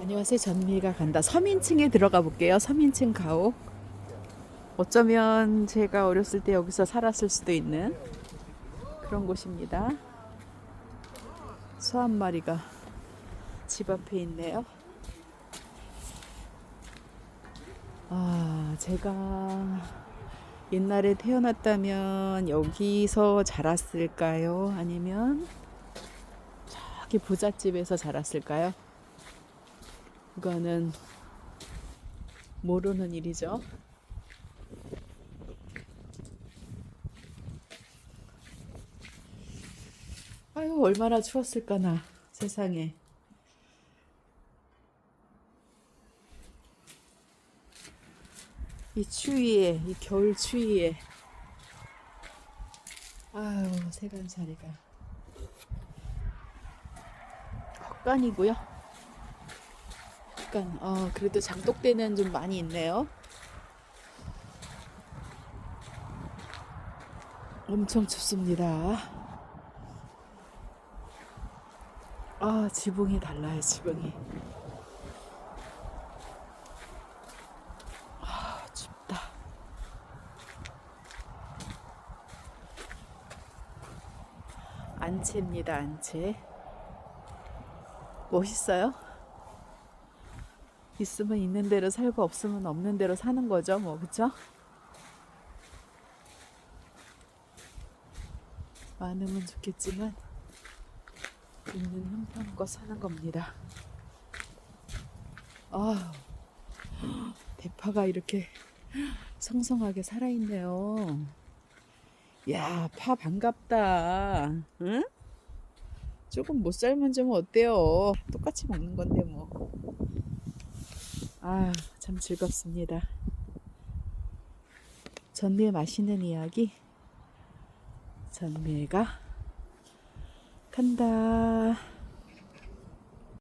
안녕하세요. 전미가 간다. 서민층에 들어가 볼게요. 서민층 가옥. 어쩌면 제가 어렸을 때 여기서 살았을 수도 있는 그런 곳입니다. 소 한 마리가 집 앞에 있네요. 아, 제가 옛날에 태어났다면 여기서 자랐을까요? 아니면 저기 부잣집에서 자랐을까요? 그거는 모르는 일이죠. 아유, 얼마나 추웠을까나, 세상에. 이 추위에, 이 겨울 추위에. 아유, 세간살이가. 헛간이고요. 헛간. 어, 그래도 장독대는 좀 많이 있네요. 엄청 춥습니다. 아, 지붕이 달라요, 지붕이. 아, 춥다. 안채입니다, 안채. 멋있어요? 있으면 있는 대로 살고 없으면 없는 대로 사는 거죠, 뭐, 그쵸? 많으면 좋겠지만, 있는 형편껏 사는 겁니다. 아, 대파가 이렇게 성성하게 살아있네요. 야, 파 반갑다. 응? 조금 못 삶은 좀 어때요? 똑같이 먹는 건데 뭐. 아, 참 즐겁습니다. 전미의 맛있는 이야기. 전미가 간다.